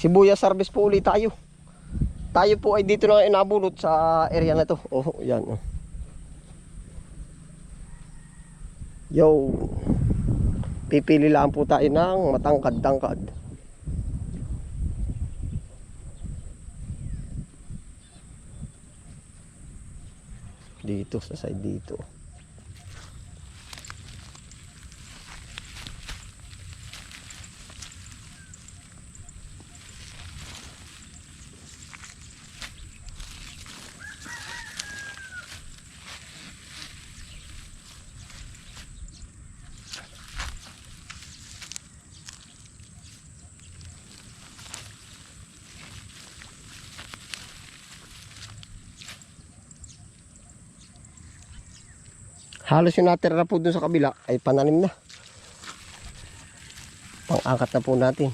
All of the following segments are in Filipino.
Sibuyas harvest po ulit tayo. Tayo po ay dito na inabulot sa area na to. Oh, yan. Yo. Pipili lang po tayo ng matangkad-tangkad. Dito sa side dito. Halos yung natira po dun sa kabila ay pananim na. Pang-angkat na po natin.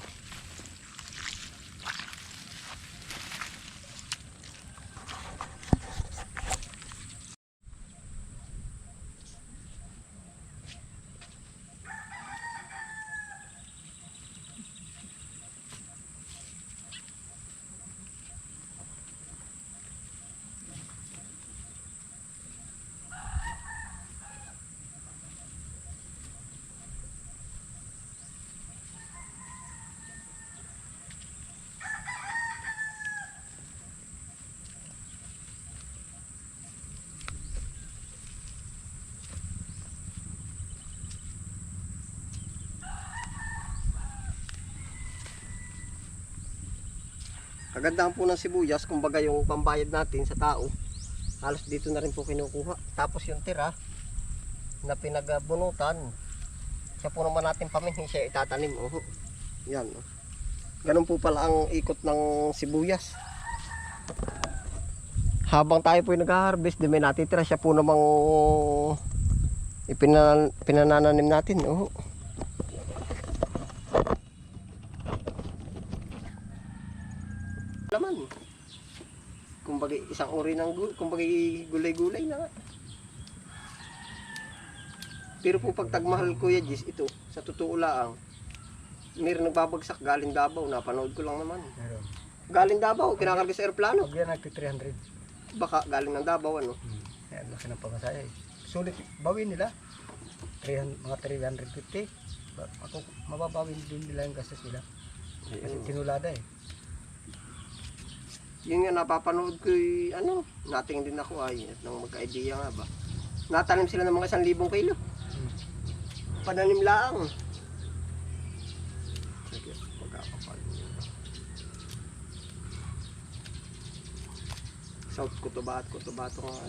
Kagandahan po ng sibuyas, kumbaga yung pambayad natin sa tao, halos dito na rin po kinukuha. Tapos yung tira na pinagbunutan, siya po naman natin paminhin siya itatanim. Oh. Yan. Oh. Ganun po pala ang ikot ng sibuyas. Habang tayo po nag-harvest, di may natitira siya po namang ipinan, pinanananim natin. Oh. Kumbaga isang uri ng gulay, kumbaga gulay-gulay na nga. Pero po pag tagmahal Kuya Jis, ito, sa totoo lang, mayroon nagbabagsak galing Davao, napanood ko lang naman. Meron. Galing Davao, kinakarga sa aeroplano. Pag yan nagti 300. Baka galing ng Davao, ano? Hmm. Yan, laki ng pamasaya eh. Sulit, bawin nila. 300, mga 350. Ba- Ako, mababawin din nila yung gastos nila. Kasi tinulada eh. Yun nga napapanood ko ano, nating din ako ay, at nang magka-idea nga ba. Natanim sila ng mga isang libong kilo. Pananim lang. Sige, magkakapal. South Cotabato, Cotabato nga.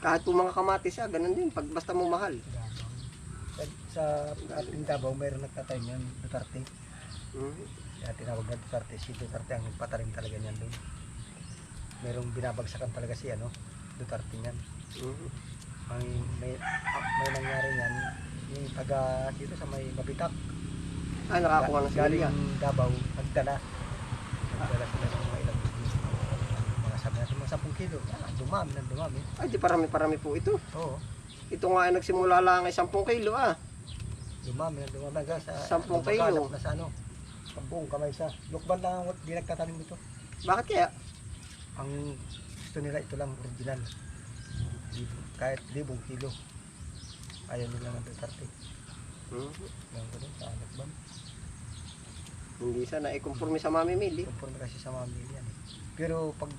Kahit po mga kamatis ah, ganun din. Pag basta mo mahal. Sa, ating Davao, mayroon nagtatanim yan, Duterte. Mhm. Kaya tinawag na Duterte, si Duterte ang patalim talaga niyan doon. Merong binabagsakan talaga si ano, Duterte niyan. Mhm. Ang may, ah, may nangyari niyan, yung taga dito sa may Mabitak, Ay, nakakuha na sila. galing. Davao, nagdala. Nagdala sila ng mga ilang mga sabi natin mga 10 kilo. Ah, dumami na dumami. Ay, di parami-parami po ito. Oo, Ito nga ay nagsimula lang ay 10 kilo ah. dumami na dumami hanggang sa Sampung kilo. lumaganap na sa ano. Sa buong kamay sa lukban lang ang di nagtatanim dito. Bakit kaya? Ang gusto nila ito lang original. Libo, kahit libong kilo. Ayaw nila ng Duterte. Mhm. Yan ko doon sa lukban. Hindi sana i-conforme sa mamimili. Conforme kasi sa mga mili yan. eh. Pero pag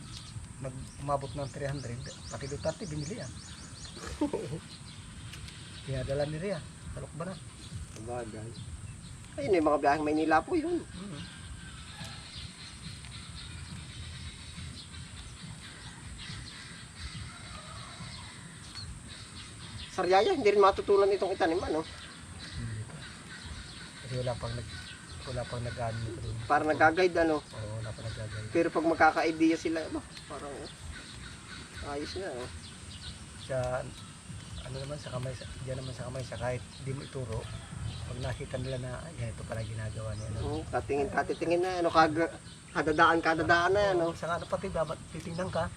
nag umabot ng 300, pati Duterte binili yan. Pinadala ni Rhea. Talok ba na? Bagay. Ayun yung mga biyaheng Maynila po yun. Sariaya, hindi rin matutunan itong itanim ano. Hindi. Kasi wala pang nag wala pang nag-ano doon. Para nag-guide ano. Oo, wala pang nag-gagay. Pero pag magkaka-idea sila, bah, parang oh, ayos na. Oh. Sa ano naman sa kamay sa diyan naman sa kamay sa kahit di mo ituro pag nakita nila na ay ganito pala ginagawa niya ano. Oh, katingin, katitingin na, ano, kaga, kadadaan, kadadaan na, ano. Oo, Sa ano pati dapat titingnan ka.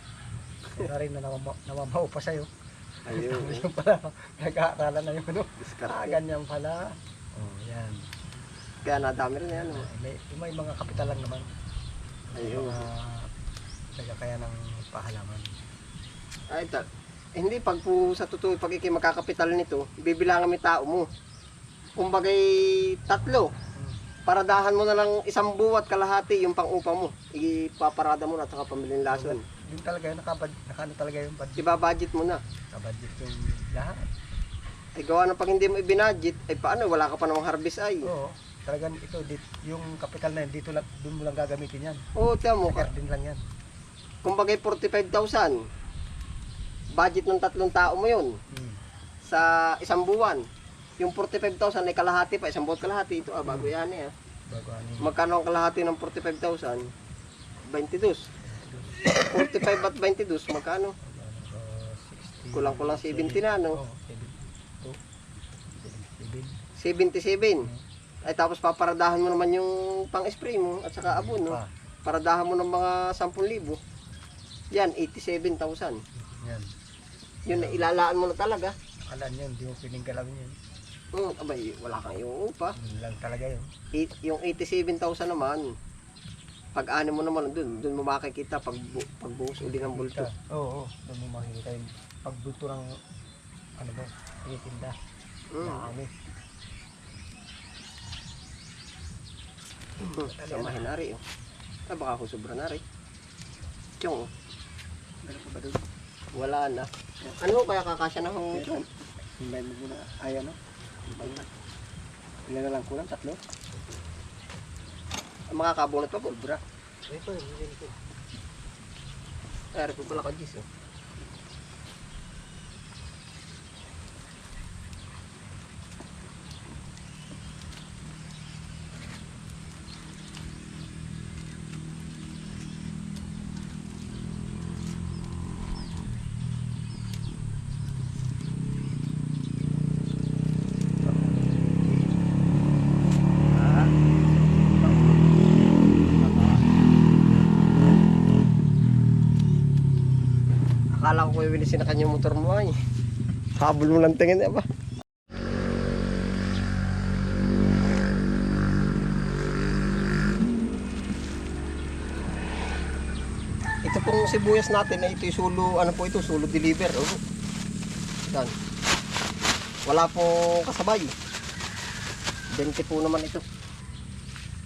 Wala rin na namama, namamao pa sa'yo. Ayun, Yung pala, nag-aaralan na yung ano. Ah, diskarte. ganyan pala. Oh, yan. Kaya nadami rin yan. oh. May, may mga kapital lang naman. Ayun. mga nagkakaya ng pahalaman. Ay, ta- eh, hindi, pag po sa totoo, pag ikay magkakapital nito, bibilangan mo yung tao mo. Kumbagay tatlo, Hmm. paradahan mo na lang isang buwat kalahati yung pang-upa mo. Ipaparada mo na at saka pamilin lason. Yun talaga yun, nakabad, nakano talaga yung budget. Iba-budget mo na. Nakabudget yung lahat. Ay gawa ng pag hindi mo ibinudget, ay paano, wala ka pa namang harvest ay. Oo. Talagang ito, dit, yung kapital na yun, dito lang, doon mo lang gagamitin yan. Oo, tiyan mo. Sa garden lang yan. Kumbagay 45,000. Budget ng tatlong tao mo yun. Hmm. Sa isang buwan. Yung 45,000 ay kalahati pa. Isang buwan kalahati. Ito ah, bago yan eh. ah. Bago ano yun. Magkano ang kalahati ng 45,000? 22. 45 at 22, magkano? So, 60. Kulang-kulang 70 na, no? Oo, 72. 77. 77. Ay tapos paparadahan mo naman yung pang-spray mo at saka abon, no? Pa. Paradahan mo ng mga 10,000. Yan, 87,000. Yan. Yun, na ilalaan mo na talaga. Akala niyo, hindi mo piling galawin yun. Hmm, abay, wala kang iuupa. Yun lang talaga yun. Eight- yung 87,000 naman, pag ano mo naman, dun, dun mo makikita pag, bu- pagbuhos uli ng bulto. Oo, oo. Doon mo makikita yung pagbulto ng ano mo, tinitinda. Mm. Marami. Hmm. Samahin na rin, oh. Ah, baka ako sobra na rin. Tiyong, oh. Ganun ba doon? wala na. Ano kaya kakasya na hong tiyong? Himbay mo muna. Ay ano? Ilan na lang kulang? Tatlo? Ang makakabunot pa, pulbra. Ito, hindi ito. Ay, rin po pala ka, Jis. Winisin na kanyang motor mo ay. Habol mo lang tingin, ba? Ito pong sibuyas natin na ito yung sulo, ano po ito, sulo deliver. Oh. Yan. Wala po kasabay. 20 po naman ito.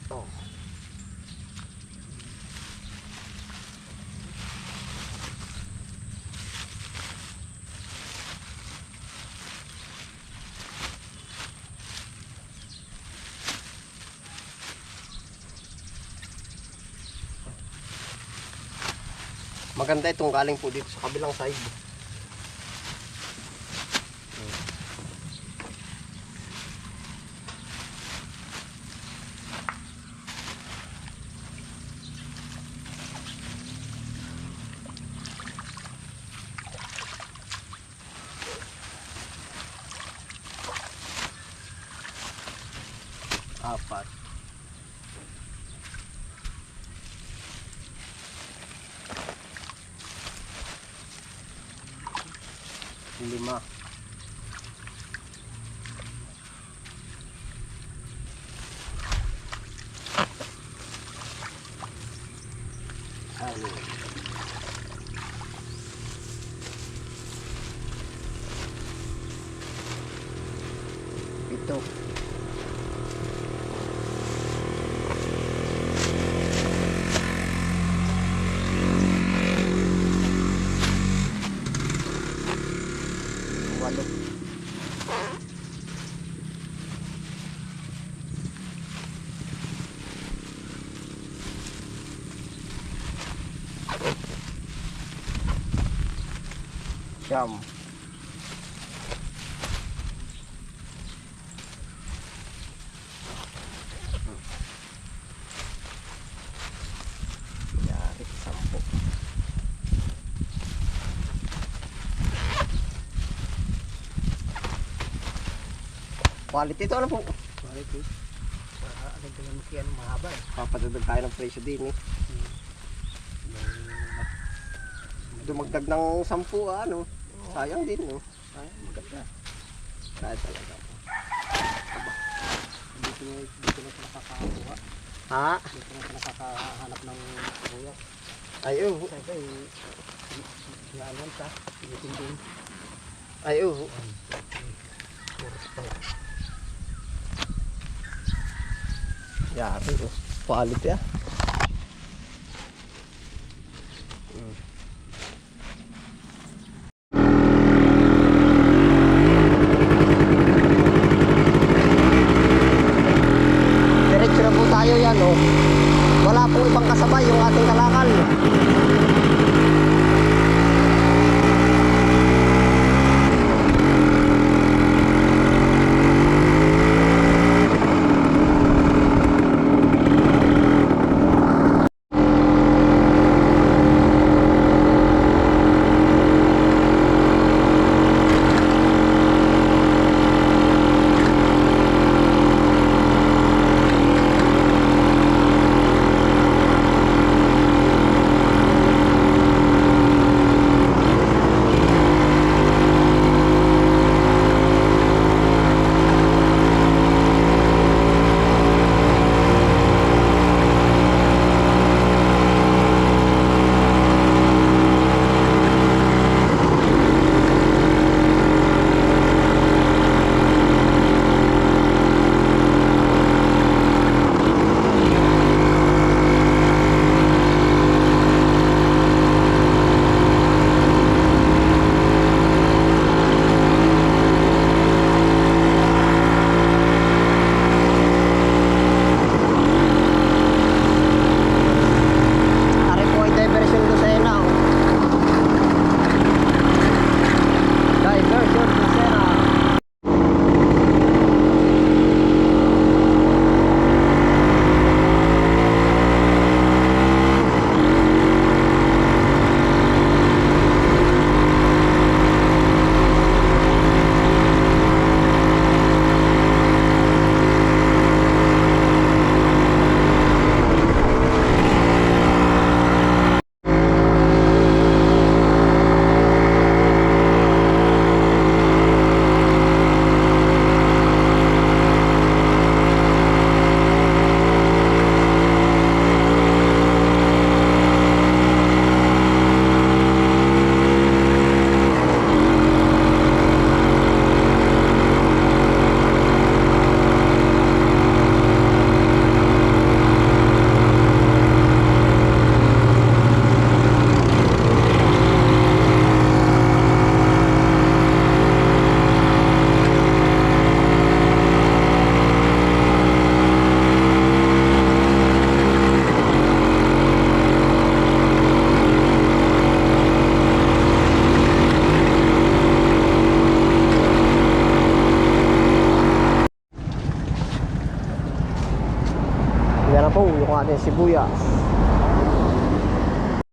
Oh. Maganda itong galing po dito sa kabilang side. Apat. Lima. Ano? Ito. Walo. Siyam. Yari, sampo. Quality ito, ano po? Bakit eh? Sa agad ka naman kaya mahaba eh. Papadagdag tayo ng presyo din eh. Dumagdag ng sampu, ah, ano? Sayang din, no? Ay, maganda. Kaya talaga. Aba. dito na dito na sila kakakuha. Ha? Dito na sila kakahanap ng kuya. Ay, oo. Kasi yaanan ka, tinitingin. Ay, oo. Yari, oh. Quality ah. Sibuyas.